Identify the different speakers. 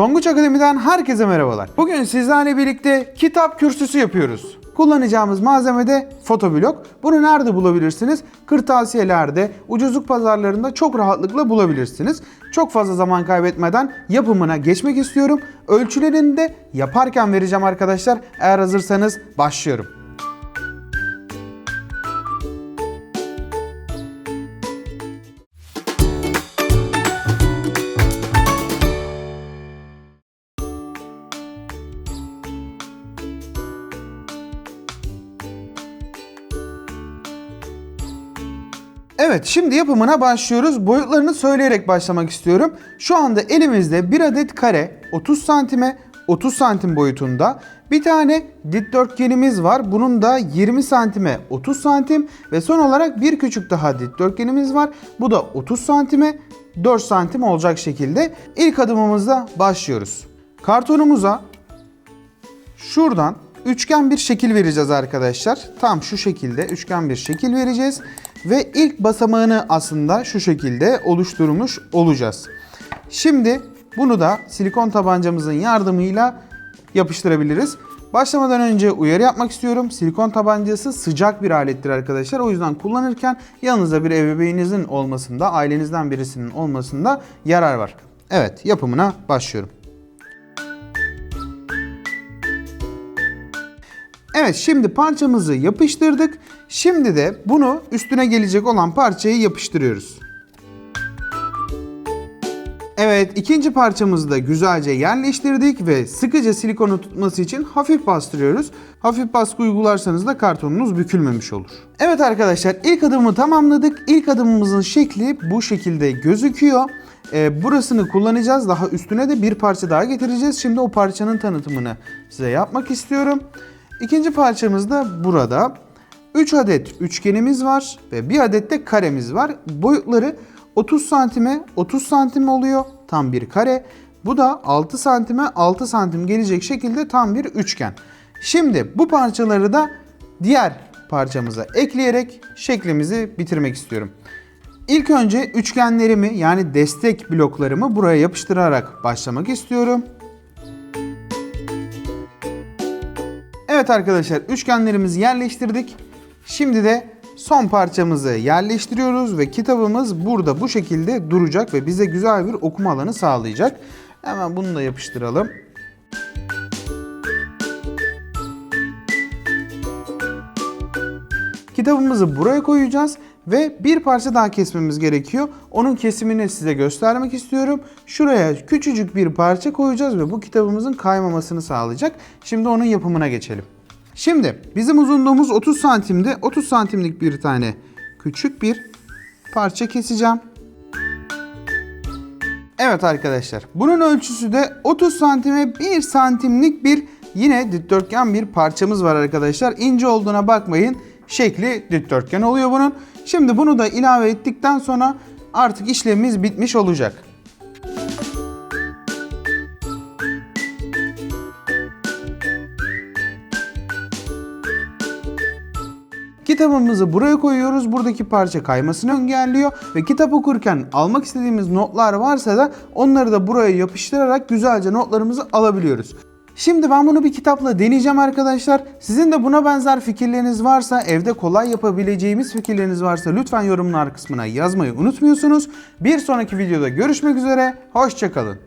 Speaker 1: Tonguç Akademi'den herkese merhabalar. Bugün sizlerle birlikte kitap kürsüsü yapıyoruz. Kullanacağımız malzeme de fotoblok. Bunu nerede bulabilirsiniz? Kırtasiyelerde, ucuzluk pazarlarında çok rahatlıkla bulabilirsiniz. Çok fazla zaman kaybetmeden yapımına geçmek istiyorum. Ölçülerini de yaparken vereceğim arkadaşlar. Eğer hazırsanız başlıyorum. Evet şimdi yapımına başlıyoruz. Boyutlarını söyleyerek başlamak istiyorum. Şu anda elimizde bir adet kare 30 santime 30 santim boyutunda bir tane dikdörtgenimiz var. Bunun da 20 santime 30 santim ve son olarak bir küçük daha dikdörtgenimiz var. Bu da 30 santime 4 santim olacak şekilde ilk adımımızda başlıyoruz. Kartonumuza Şuradan üçgen bir şekil vereceğiz arkadaşlar. Tam şu şekilde üçgen bir şekil vereceğiz. Ve ilk basamağını aslında şu şekilde oluşturmuş olacağız. Şimdi bunu da silikon tabancamızın yardımıyla yapıştırabiliriz. Başlamadan önce uyarı yapmak istiyorum. Silikon tabancası sıcak bir alettir arkadaşlar. O yüzden kullanırken yanınızda bir ebeveyninizin olmasında, ailenizden birisinin olmasında yarar var. Evet, yapımına başlıyorum. Evet şimdi parçamızı yapıştırdık. Şimdi de bunu üstüne gelecek olan parçayı yapıştırıyoruz. Evet ikinci parçamızı da güzelce yerleştirdik ve sıkıca silikonu tutması için hafif bastırıyoruz. Hafif baskı uygularsanız da kartonunuz bükülmemiş olur. Evet arkadaşlar ilk adımı tamamladık. İlk adımımızın şekli bu şekilde gözüküyor. Ee, burasını kullanacağız. Daha üstüne de bir parça daha getireceğiz. Şimdi o parçanın tanıtımını size yapmak istiyorum. İkinci parçamız da burada. 3 adet üçgenimiz var ve bir adet de karemiz var. Boyutları 30 santime 30 santim oluyor. Tam bir kare. Bu da 6 santime 6 santim gelecek şekilde tam bir üçgen. Şimdi bu parçaları da diğer parçamıza ekleyerek şeklimizi bitirmek istiyorum. İlk önce üçgenlerimi yani destek bloklarımı buraya yapıştırarak başlamak istiyorum. Evet arkadaşlar üçgenlerimizi yerleştirdik. Şimdi de son parçamızı yerleştiriyoruz ve kitabımız burada bu şekilde duracak ve bize güzel bir okuma alanı sağlayacak. Hemen bunu da yapıştıralım. Kitabımızı buraya koyacağız ve bir parça daha kesmemiz gerekiyor. Onun kesimini size göstermek istiyorum. Şuraya küçücük bir parça koyacağız ve bu kitabımızın kaymamasını sağlayacak. Şimdi onun yapımına geçelim. Şimdi bizim uzunluğumuz 30 santimde 30 santimlik bir tane küçük bir parça keseceğim. Evet arkadaşlar bunun ölçüsü de 30 santime 1 santimlik bir yine dikdörtgen bir parçamız var arkadaşlar. İnce olduğuna bakmayın şekli dikdörtgen oluyor bunun. Şimdi bunu da ilave ettikten sonra artık işlemimiz bitmiş olacak. Kitabımızı buraya koyuyoruz. Buradaki parça kaymasını engelliyor ve kitap okurken almak istediğimiz notlar varsa da onları da buraya yapıştırarak güzelce notlarımızı alabiliyoruz. Şimdi ben bunu bir kitapla deneyeceğim arkadaşlar. Sizin de buna benzer fikirleriniz varsa, evde kolay yapabileceğimiz fikirleriniz varsa lütfen yorumlar kısmına yazmayı unutmuyorsunuz. Bir sonraki videoda görüşmek üzere, hoşçakalın.